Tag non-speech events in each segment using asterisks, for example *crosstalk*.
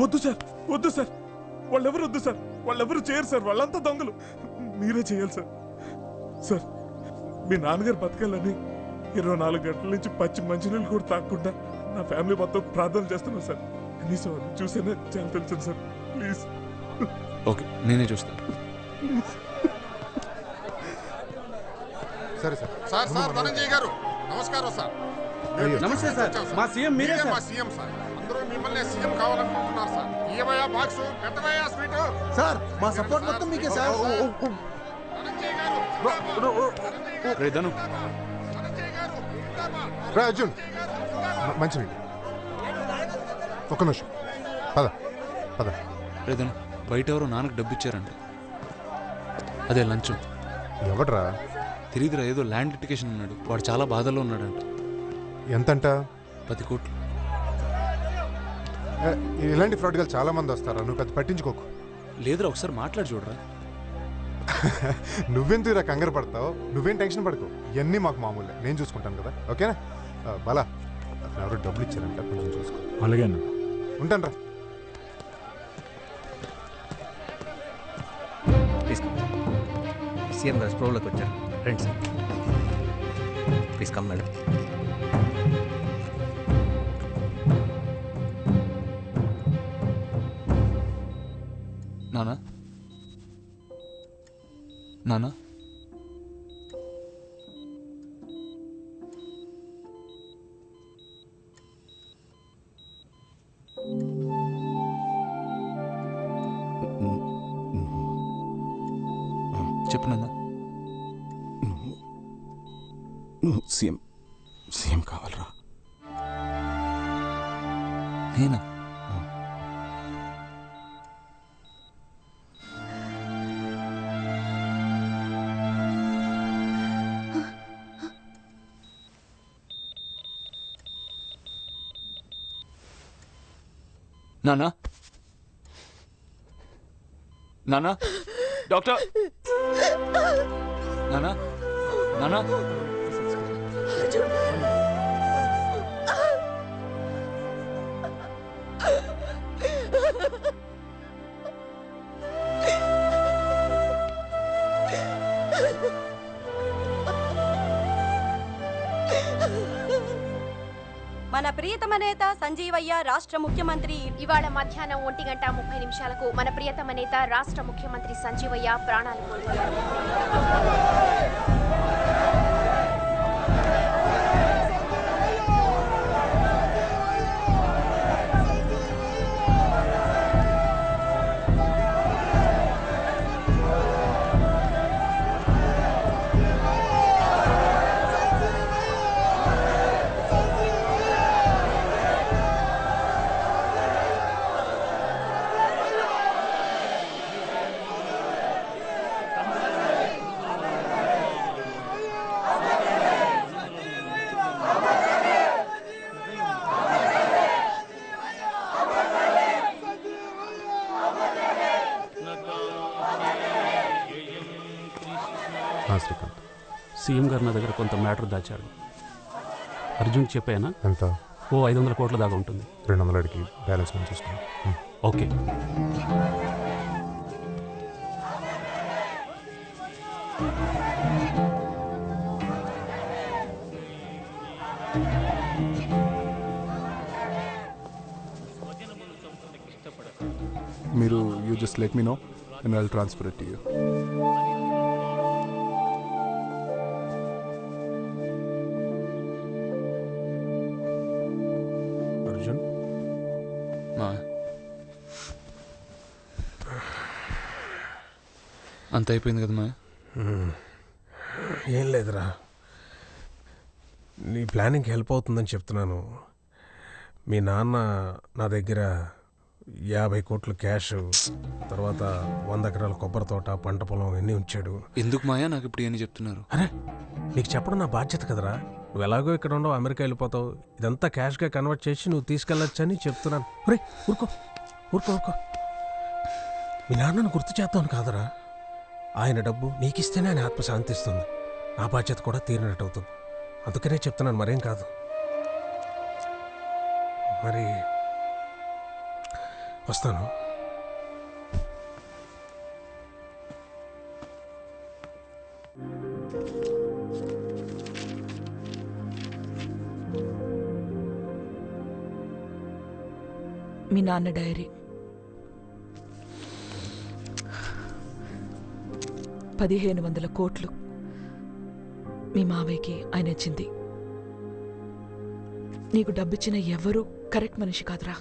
వద్దు సార్ వద్దు సార్. వాళ్ళెవరు వద్దు సార్? వాళ్ళెవరు చేయరు సార్? వాళ్ళంతా దొంగలు. మీరే చేయాలి సార్. సార్ మీ నాన్నగారు బతకాలని ఇరవై నాలుగు గంటల నుంచి పచ్చి మంచినీళ్ళు కూడా తాగకుండా నా ఫ్యామిలీ మొత్తం ప్రార్థన చేస్తున్నాను సార్. కనీసం అది చూసేనే చాలా తెలుసు సార్. ప్లీజ్. ఓకే నేనే చూస్తాను సరే సార్. సార్ సార్ ధనంజయ్ గారు నమస్కారం సార్. నమస్తే సార్. మా సీఎం మీరే మా సీఎం సార్. మిమ్మల్ని సీఎం కావాలనుకుంటున్నారు సార్. బాక్స్? పెద్దవయ్యా స్వీట్? సార్ మా సపోర్ట్ మొత్తం మీకే సార్. రే అర్జున్. మ- మంచినీళ్ళు ఒక్క నిమిషం. పద పద. రే ధను బయట ఎవరో నాన్నకు డబ్బు ఇచ్చారంట. అదే లంచం. ఎవడ్రా? తిరిగిరా ఏదో ల్యాండ్ లిటికేషన్ ఉన్నాడు వాడు చాలా బాధలో ఉన్నాడంట. ఎంతంట? పది కోట్లు. ఏ, ఇలాంటి ఫ్రాడ్ గలు చాలా మంది వస్తారా. నువ్వు పెద్ద పట్టించుకోకు. లేదురా ఒకసారి మాట్లాడి చూడరా. *laughs* నువ్వెందుకు ఇలా కంగారు పడతావు? నువ్వేం టెన్షన్ పడకు. ఇవన్నీ మాకు మామూలే. నేను చూసుకుంటాను కదా. ఓకేనా? ఆ, బాలా అతను ఎవరో డబ్బులు ఇచ్చారంట. కొంచెం చూసుకో. అలాగే అన్న. ఉంటాను రా సీఎం గారు స్ప్రోలోకి వచ్చారు. రండి సార్ ప్లీజ్ కమ్ మేడం నానా? నానా? చెప్పు నాన్న. నువ్వు సీఎం సీఎం కావాలరా? నేనా? నానా నానా డాక్టర్ నానా నానా మన ప్రియతమ నేత సంజీవయ్య రాష్ట్ర ముఖ్యమంత్రి ఇవాళ మధ్యాహ్నం ఒంటి గంట ముప్పై నిమిషాలకు మన ప్రియతమ నేత రాష్ట్ర ముఖ్యమంత్రి సంజీవయ్య ప్రాణాలు కోల్పోయారు. శ్రీకాంత్ సీఎం గారు నా దగ్గర కొంత మ్యాటర్ దాచాడు అర్జున్ చెప్పానా? ఎంత? ఓ ఐదు వందల కోట్ల దాకా ఉంటుంది. రెండు వందల అడిగి బ్యాలెన్స్ మనం చూసుకున్నాం. Okay. Just let me know and I'll transfer it you Arjun మా అంత అయిపోయింది కదా మా ఏం లేదురా. నీ ప్లానింగ్కి హెల్ప్ అవుతుందని చెప్తున్నాను. మీ నాన్న నా దగ్గర యాభై కోట్లు క్యాష్ తర్వాత వంద ఎకరాల కొబ్బరి తోట పంట పొలం అన్నీ ఉంచాడు. ఎందుకు మాయా? నాకు ఇప్పుడు ఏమని చెప్తున్నారు. అరే నీకు చెప్పడం నా బాధ్యత కదరా? నువ్వు ఎలాగో ఇక్కడ ఉండవు అమెరికా వెళ్ళిపోతావు. ఇదంతా క్యాష్గా కన్వర్ట్ చేసి నువ్వు తీసుకెళ్ళొచ్చని చెప్తున్నాను. ఒరే ఊరుకో ఊరుకో ఊరుకో. మీ నాన్నను గుర్తు చేద్దామని కాదరా. ఆయన డబ్బు నీకిస్తేనే ఆయన ఆత్మ శాంతిస్తుంది నా బాధ్యత కూడా తీరినట్టు అవుతుంది అందుకనే చెప్తున్నాను మరేం కాదు. మరి వస్తాను. మీ నాన్న డైరీ. పదిహేను వందల కోట్లు మీ మావయ్యకి ఆయన ఇచ్చింది. నీకు డబ్బిచ్చిన ఎవరూ కరెక్ట్ మనిషి కాదురా.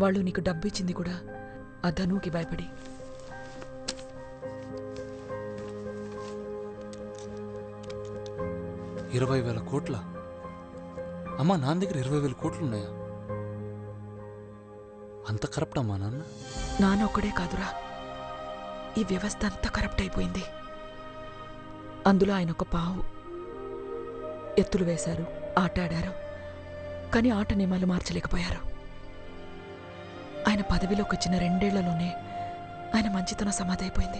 వాళ్ళు నీకు డబ్బు ఇచ్చింది కూడా ఆ ధనుకి భయపడి. ఇరవై వేల కోట్ల? అమ్మా నాన్న దగ్గర ఇరవై వేల కోట్లు ఉన్నాయా అంత కరప్ట్ అమ్మా నాన్న. నాన్న ఒక్కడే కాదురా. ఈ వ్యవస్థ అంతా కరప్ట్ అయిపోయింది. అందులో ఆయన ఒక పావు. ఎత్తులు వేశారు ఆట ఆడారు కానీ ఆట నియమాలు మార్చలేకపోయారు. ఆయన పదవిలోకి వచ్చిన రెండేళ్ళలోనే ఆయన మంచితనం సమాధైపోయింది.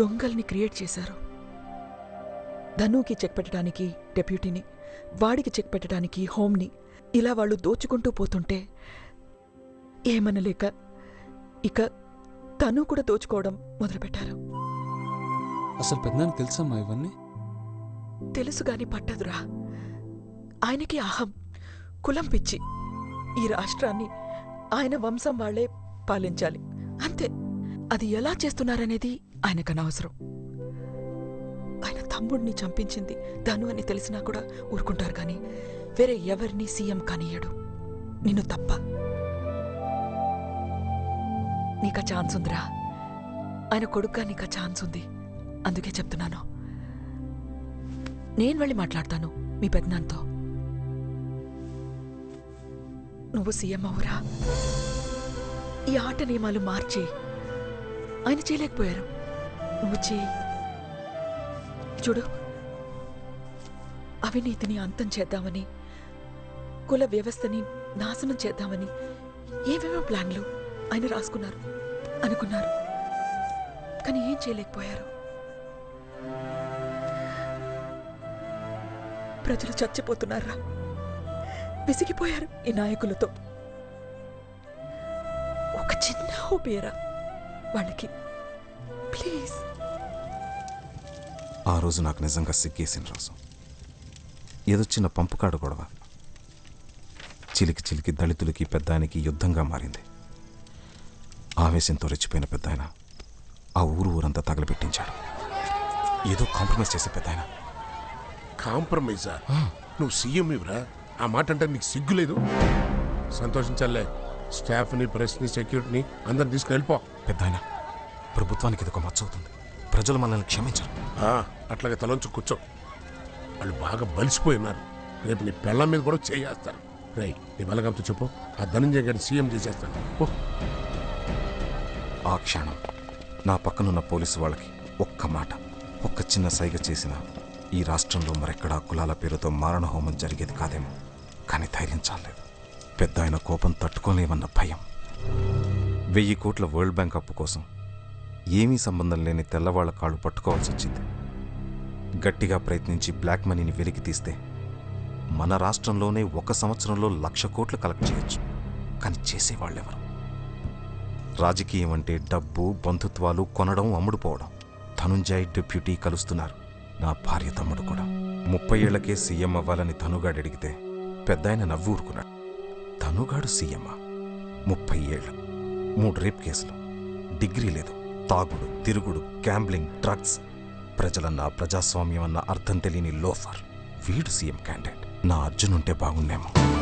దొంగల్ని క్రియేట్ చేశారు. ధనుకి చెక్ పెట్టడానికి డెప్యూటీని వాడికి చెక్ పెట్టడానికి హోమ్ని ఇలా వాళ్ళు దోచుకుంటూ పోతుంటే ఏమనలేక ఇక తను కూడా దోచుకోవడం మొదలుపెట్టారు. అసలు పెద్దనానికి తెలుసమ్మా ఇవన్నీ? తెలుసు గాని పట్టదురా. ఆయనకి అహం కులం పిచ్చి. ఈ రాష్ట్రాన్ని ఆయన వంశం వాళ్ళే పాలించాలి. అంతే. అది ఎలా చేస్తున్నారనేది ఆయనకనవసరం ఆయన తమ్ముడిని చంపించింది ధను అని తెలిసినా కూడా ఊరుకుంటారు కానీ వేరే ఎవరిని సీఎం కానియ్యడు. నిన్ను తప్ప. నీకా ఛాన్స్ ఉందిరా. ఆయన కొడుగ్గా నీకా ఛాన్స్ ఉంది. అందుకే చెప్తున్నాను. నేను వెళ్ళి మాట్లాడతాను మీ పెద్దనాన్నతో నువ్వు సీఎం అవురా. ఈ ఆట నియమాలు మార్చి ఆయన చేయలేకపోయారు. నువ్వు చేయి చూడు అవినీతిని అంతం చేద్దామని కుల వ్యవస్థని నాశనం చేద్దామని ఏవేవో ప్లాన్లు ఆయన రాసుకున్నారు అనుకున్నారు. కానీ ఏం చేయలేకపోయారు? ప్రజలు చచ్చిపోతున్నారా విసిగిపోయారు ఈ నాయకులతో. ఒక చిన్న ఊపియరా వాళ్ళకి. ప్లీజ్. ఆ రోజు నాకు నిజంగా సిగ్గేసిన రోజు. ఏదో చిన్న పంపుకాడు గొడవ. చిలికి చిలికి దళితులకి పెద్దానికి యుద్ధంగా మారింది. ఆవేశంతో రెచ్చిపోయిన పెద్దాయన ఆ ఊరు ఊరంతా తగలబెట్టించాడు. ఏదో కాంప్రమైజ్ చేసే పెద్దాయన. కాంప్రమైజా? నువ్వు సీఎం ఇవ్వరా? ఆ మాట అంటే నీకు సిగ్గు లేదు? సంతోషించాలే. స్టాఫ్ని ప్రెస్ని సెక్యూరిటీని అందరిని తీసుకుని వెళ్ళిపో. పెద్దాయన ప్రభుత్వానికి ఇది ఒక మచ్చవుతుంది ప్రజలు మనల్ని క్షమించరు. అట్లాగే తలంచు కూర్చో. వాళ్ళు బాగా బలిసిపోయి ఉన్నారు. రేపు నీ పెళ్ళం మీద కూడా చేయేస్తారు. రై నీ బలగంతో చెప్పు. ఆ ధనంజయ గారిని సీఎం చేసేస్తాను. ఆ క్షణం నా పక్కనున్న పోలీసు వాళ్ళకి ఒక్క మాట ఒక్క చిన్న సైగ చేసిన ఈ రాష్ట్రంలో మరెక్కడా కులాల పేరుతో మారణ హోమం జరిగేది కాదేమో. కానీ ధైర్యం చాలేదు పెద్ద ఆయన కోపం తట్టుకోలేమన్న భయం. వెయ్యి కోట్ల వరల్డ్ బ్యాంక్ అప్పు కోసం ఏమీ సంబంధం లేని తెల్లవాళ్ళ కాళ్ళు పట్టుకోవాల్సి వచ్చింది. గట్టిగా ప్రయత్నించి బ్లాక్ మనీని వెలికి తీస్తే మన రాష్ట్రంలోనే ఒక సంవత్సరంలో లక్ష కోట్లు కలెక్ట్ చేయొచ్చు. కానీ చేసేవాళ్ళెవరు? రాజకీయం అంటే డబ్బు బంధుత్వాలు కొనడం అమ్ముడుపోవడం. ధనుంజయ్ డిప్యూటీ కలుస్తున్నారు. నా భార్య తమ్ముడు కూడా. ముప్పై ఏళ్ళకే సీఎం అవ్వాలని ధనుగాడు అడిగితే పెద్దాయన నవ్వు ఊరుకున్నాడు సీఎమ్మా. ముప్పై ఏళ్ళు. మూడు రేప్ కేసులు. డిగ్రీ లేదు. తాగుడు తిరుగుడు గ్యాంబ్లింగ్ డ్రగ్స్. ప్రజలన్న ప్రజాస్వామ్యం అన్న అర్థం తెలియని లోఫర్. వీడు సీఎం క్యాండిడేట్. నా అర్జున్ ఉంటే బాగుండేమో.